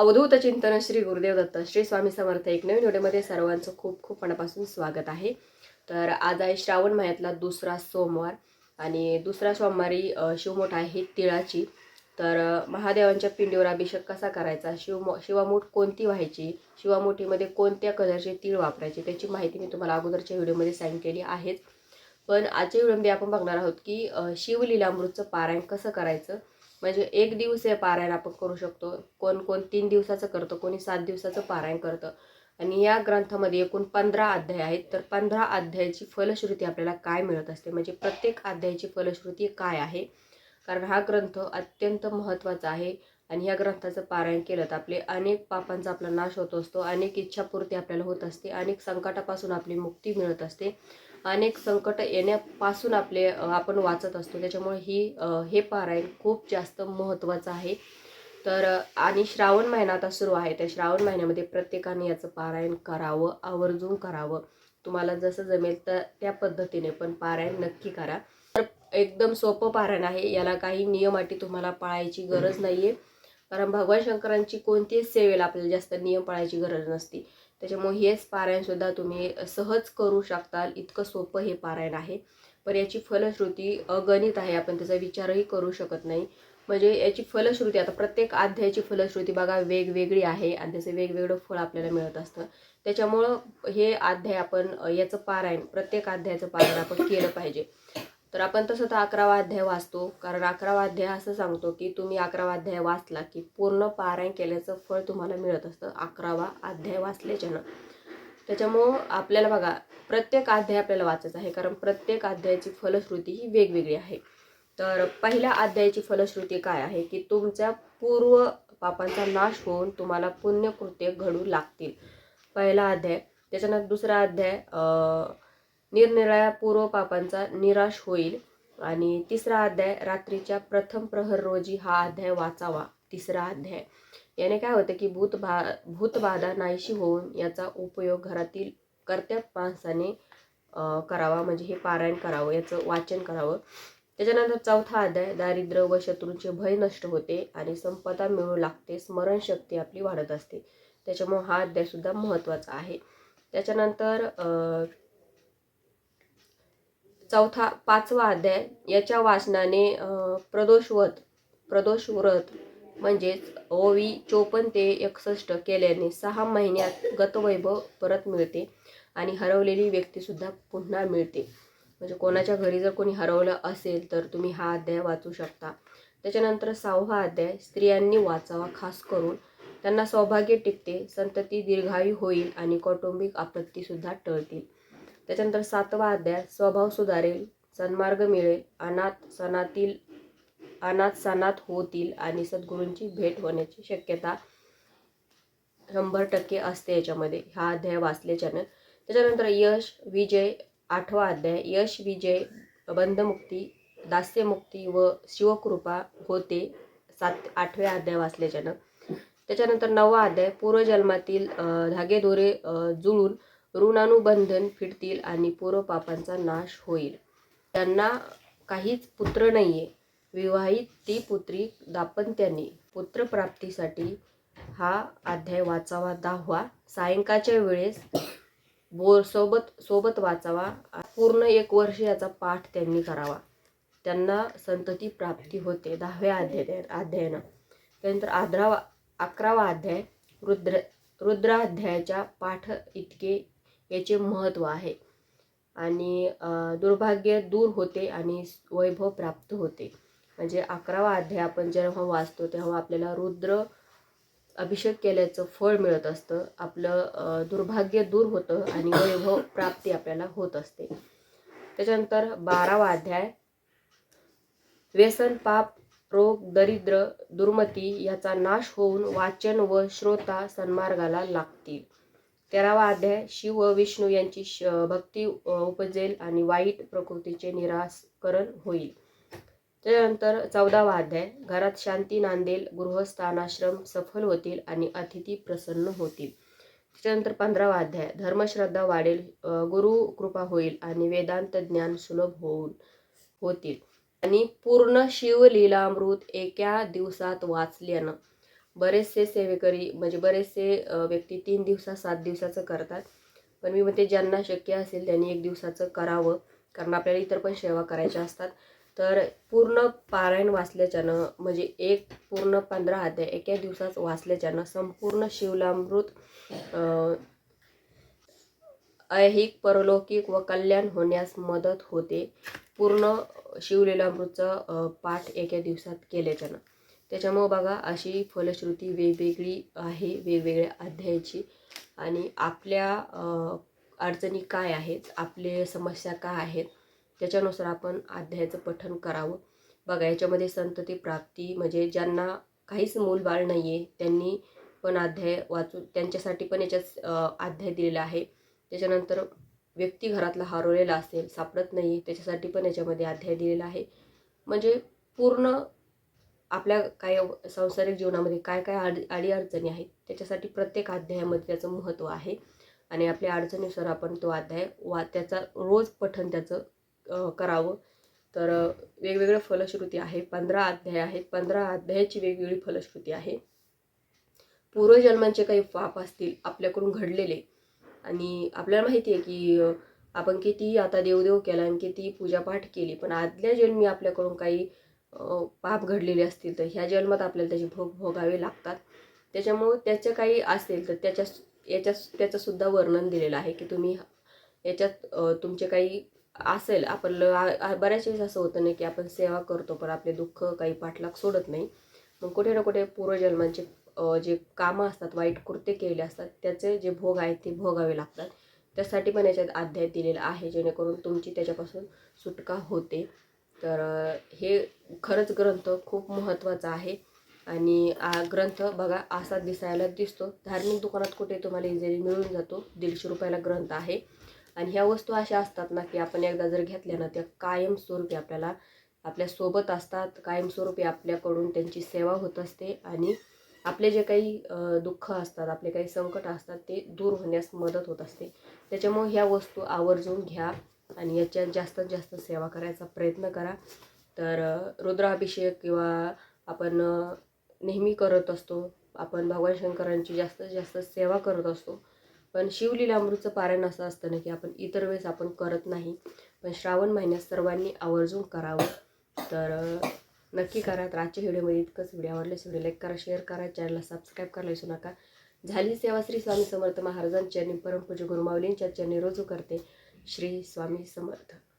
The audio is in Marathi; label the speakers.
Speaker 1: अवधूत चिंतन श्री गुरुदेव दत्त श्री स्वामी समर्थ एक नवीन व्हिडिओमध्ये सर्वांचं खूप खूप मनापासून स्वागत आहे. तर आज आहे श्रावण महिन्यातला दुसरा सोमवार आणि दुसरा सोमवारी शिवमोठ आहे तिळाची. तर महादेवांच्या पिंडीवर अभिषेक कसा करायचा? शिवमो शिवामूठ कोणती व्हायची? शिवामोठीमध्ये कोणत्या कलरचे तीळ वापरायचे? त्याची माहिती मी तुम्हाला अगोदरच्या व्हिडिओमध्ये सांगितलेली आहेच. पण आजच्या व्हिडिओमध्ये आपण बघणार आहोत की शिवलीलामृतचं पारायण कसं करायचं? म्हणजे एक दिवसीय पारायण आपण करू शकतो. कोण कोण तीन दिवसाचं करतं कोणी सात दिवसाचं पारायण करतं. आणि या ग्रंथामध्ये एकूण पंधरा अध्याय आहेत. तर पंधरा अध्यायाची फलश्रुती आपल्याला काय मिळत असते? म्हणजे प्रत्येक अध्यायाची फलश्रुती काय आहे? कारण हा ग्रंथ अत्यंत महत्त्वाचा आहे. आणि या ग्रंथाचं पारायण केलं तर आपले अनेक पापांचा आपला नाश होत असतो. अनेक इच्छापूर्ती आपल्याला होत असते. अनेक संकटापासून आपली मुक्ती मिळत असते. अनेक संकट येण्यापासून आपले आपण वाचत असतो. त्याच्यामुळे ही हे पारायण खूप जास्त महत्त्वाचं आहे. तर आणि श्रावण महिना आता सुरू आहे. त्या श्रावण महिन्यामध्ये प्रत्येकाने याचं पारायण करावं आवर्जून करावं. तुम्हाला जसं जमेल तर त्या पद्धतीने पण पारायण नक्की करा. तर एकदम सोपं पारायण आहे. याला काही नियम अटी तुम्हाला पाळायची गरज नाही आहे कारण भगवान शंकरांची कोणतीही सेवेला आपल्याला जास्त नियम पाळायची गरज नसती. त्याच्यामुळे हेच पारायणसुद्धा तुम्ही सहज करू शकताल. इतकं सोपं हे पारायण आहे. पण याची फलश्रुती अगणित आहे. आपण त्याचा विचारही करू शकत नाही. म्हणजे याची फलश्रुती आता प्रत्येक अध्यायाची फलश्रुती बघा वेगवेगळी आहे आणि त्याचं वेगवेगळं फळ आपल्याला मिळत असतं. त्याच्यामुळं हे अध्याय आपण याचं पारायण प्रत्येक अध्यायाचं पारायण आपण केलं पाहिजे. तर आपण तसं तर अकरावा अध्याय वाचतो. कारण अकरावा अध्याय असं सांगतो की तुम्ही अकरावा अध्याय वाचला की पूर्ण पारायण केल्याचं फळ तुम्हाला मिळत असतं. अकरावा अध्याय वाचल्याच्यानं. त्याच्यामुळं आपल्याला बघा प्रत्येक अध्याय आपल्याला वाचायचा आहे. कारण प्रत्येक अध्यायाची फलश्रुती ही वेगवेगळी आहे. तर पहिल्या अध्यायाची फलश्रुती काय आहे की तुमच्या पूर्व पापांचा नाश होऊन तुम्हाला पुण्यकृत्य घडू लागतील. पहिला अध्याय. त्याच्यानंतर दुसरा अध्याय निरनिराळ्या पूर्वपापांचा निराश होईल. आणि तिसरा अध्याय रात्रीच्या प्रथम प्रहर रोजी हा अध्याय वाचावा. तिसरा अध्याय. याने काय होतं की भूतबा भूतबाधा नाहीशी होऊन याचा उपयोग घरातील कर्त्या माणसाने करावा. म्हणजे हे पारायण करावं याचं वाचन करावं. त्याच्यानंतर चौथा अध्याय दारिद्र्य व शत्रूंचे भय नष्ट होते आणि संपदा मिळू लागते. स्मरणशक्ती आपली वाढत असते. त्याच्यामुळे हा अध्यायसुद्धा महत्त्वाचा आहे. त्याच्यानंतर चौथा पाचवा अध्याय याच्या वाचनाने प्रदोषवत प्रदोष व्रत म्हणजेच ओवी चोपन्न ते एकसष्ट केल्याने सहा महिन्यात गतवैभव परत मिळते आणि हरवलेली व्यक्तीसुद्धा पुन्हा मिळते. म्हणजे कोणाच्या घरी जर कोणी हरवलं असेल तर तुम्ही हा अध्याय वाचू शकता. त्याच्यानंतर सहावा अध्याय स्त्रियांनी वाचावा खास करून. त्यांना सौभाग्य टिकते संतती दीर्घायू होईल आणि कौटुंबिक आपत्तीसुद्धा टळतील. त्याच्यानंतर सातवा अध्याय स्वभाव सुधारेल सन्मार्ग मिळेल अनाथ सणातील अनाथ सणात होतील आणि सद्गुरूंची भेट होण्याची शक्यता शंभर टक्के असते याच्यामध्ये. हा अध्याय वाचल्याच्यानं त्याच्यानंतर यश विजय आठवा अध्याय. यश विजय बंधमुक्ती दास्यमुक्ती व शिवकृपा होते. सात आठव्या अध्याय वाचल्याच्यानं त्याच्यानंतर नववा अध्याय पूर्वजन्मातील धागेदोरे जुळून ऋणानुबंधन फिटतील आणि पूर्वपापांचा नाश होईल. त्यांना काहीच पुत्र नाही आहे विवाहित ती पुत्री दाम्पत्याने पुत्रप्राप्तीसाठी हा अध्याय वाचावा दहावा. सायंकाळच्या वेळेस बोर सोबत सोबत वाचावा. पूर्ण एक वर्ष याचा पाठ त्यांनी करावा. त्यांना संतती प्राप्ती होते. दहाव्या अध्याय अध्यायानं. त्यानंतर आधरावा अकरावा अध्याय रुद्र रुद्राध्यायाच्या पाठ इतके याचे महत्त्व आहे. आणि दुर्भाग्य दूर होते आणि वैभव प्राप्त होते. म्हणजे अकरावा अध्याय आपण जेव्हा वाचतो तेव्हा आपल्याला रुद्र अभिषेक केल्याचं फळ मिळत असतं. आपलं दुर्भाग्य दूर होतं आणि वैभव प्राप्ती आपल्याला होत असते. त्याच्यानंतर बारावा अध्याय व्यसन पाप रोग दरिद्र दुर्मती याचा नाश होऊन वाचन व श्रोता सन्मार्गाला लागतील. तेरावा अध्याय शिव व विष्णू यांची श भक्ती उपजेल आणि वाईट प्रकृतीचे निराकरण होईल. त्यानंतर चौदावा अध्याय घरात शांती नांदेल गृहस्थानाश्रम सफल होतील आणि अतिथी प्रसन्न होतील. त्याच्यानंतर पंधरावा अध्याय धर्मश्रद्धा वाढेल गुरु कृपा होईल आणि वेदांत ज्ञान सुलभ होऊन होतील. आणि पूर्ण शिवलीलामृत एका दिवसात वाचल्यानं बरेचसे सेवेकरी म्हणजे बरेचसे व्यक्ती तीन दिवसा सात दिवसाचं करतात. पण मी म्हणते ज्यांना शक्य असेल त्यांनी एक दिवसाचं करावं. कारण आपल्याला इतर पण सेवा करायच्या असतात. तर पूर्ण पारायण वाचल्याच्यानं म्हणजे एक पूर्ण पंधरा अध्याय एका दिवसात वाचल्याच्यानं संपूर्ण शिवलामृत ऐहिक परलौकिक व कल्याण होण्यास मदत होते. पूर्ण शिवलीलामृतचं पाठ एका दिवसात केल्याच्यानं. त्याच्यामुळं बघा अशी फलश्रुती वेगवेगळी आहे वेगवेगळ्या अध्यायाची. आणि आपल्या अडचणी काय आहेत आपले समस्या काय आहेत त्याच्यानुसार आपण अध्यायाचं पठन करावं. बघा याच्यामध्ये संतती प्राप्ती म्हणजे ज्यांना काहीच मूलबाळ नाही आहे त्यांनी पण अध्याय वाचून त्यांच्यासाठी पण याच्यात अध्याय दिलेला आहे. त्याच्यानंतर व्यक्ती घरातला हरवलेला असेल सापडत नाही त्याच्यासाठी पण याच्यामध्ये अध्याय दिलेला आहे. म्हणजे पूर्ण आपल्या काय सांसारिक जीवनामध्ये काय काय अडी अडीअडचणी आहेत त्याच्यासाठी प्रत्येक अध्यायामध्ये त्याचं महत्त्व आहे. आणि आपल्या अडचणीनुसार आपण तो अध्याय वा त्याचा रोज पठन त्याचं करावं. तर वेगवेगळ्या फलश्रुती आहे पंधरा अध्याय आहेत. पंधरा अध्यायाची वेगवेगळी फलश्रुती आहे. पूर्वजन्मांचे काही पाप असतील आपल्याकडून घडलेले. आणि आपल्याला माहिती आहे की आपण किती आता देवदेव केला आणि किती पूजापाठ केली पण आदल्या जन्मी आपल्याकडून काही पाप घडलेले असतील तर ह्या जन्मात आपल्याला त्याचे भोग भोगावे लागतात. त्याच्यामुळं त्याचं काही असेल तर त्याच्या याच्या त्याचंसुद्धा वर्णन दिलेलं आहे की तुम्ही याच्यात तुमचे काही असेल आपलं ल बऱ्याच वेळेस असं होतं नाही की आपण सेवा करतो पण आपले दुःख काही पाठलाग सोडत नाही. मग कुठे ना कुठे पूर्वजन्मांचे जे कामं असतात वाईट कृत्य केले असतात त्याचे जे भोग आहेत ते भोगावे लागतात. त्यासाठी पण याच्यात अध्याय दिलेला आहे जेणेकरून तुमची त्याच्यापासून सुटका होते. तर हे खरंच ग्रंथ खूप महत्त्वाचा आहे. आणि हा ग्रंथ बघा असा दिसायला दिसतो. धार्मिक दुकानात कुठे तुम्हाला इझिली मिळून जातो दीडशे रुपयाला ग्रंथ आहे. आणि ह्या वस्तू अशा असतात ना की आपण एकदा जर घेतल्या ना त्या कायमस्वरूपी आपल्याला आपल्यासोबत असतात. कायमस्वरूपी आपल्याकडून त्यांची सेवा होत असते. आणि आपले जे काही दुःख असतात आपले काही संकट असतात ते दूर होण्यास मदत होत असते. त्याच्यामुळे ह्या वस्तू आवर्जून घ्या. आणि याच्यात जास्तीत जास्त सेवा करायचा प्रयत्न करा. तर रुद्राभिषेक किंवा आपण नेहमी करत असतो. आपण भगवान शंकरांची जास्तीत जास्त सेवा करत असतो. पण शिवलीलामृतचं पारायण असं असतं ना की आपण इतर वेळेस आपण करत नाही. पण श्रावण महिन्यात सर्वांनी आवर्जून करावं. तर नक्की करा. तर आजच्या व्हिडिओमध्ये इतकंच. व्हिडिओ आवडल्यास व्हिडिओ लाईक करा शेअर करा चॅनलला सबस्क्राईब करायला विसरू नका. झाली सेवा श्री स्वामी समर्थ महाराजांच्या आणि परमपूज्य गुरुमावलींच्या चरणी रोजू करते. श्री स्वामी समर्थ.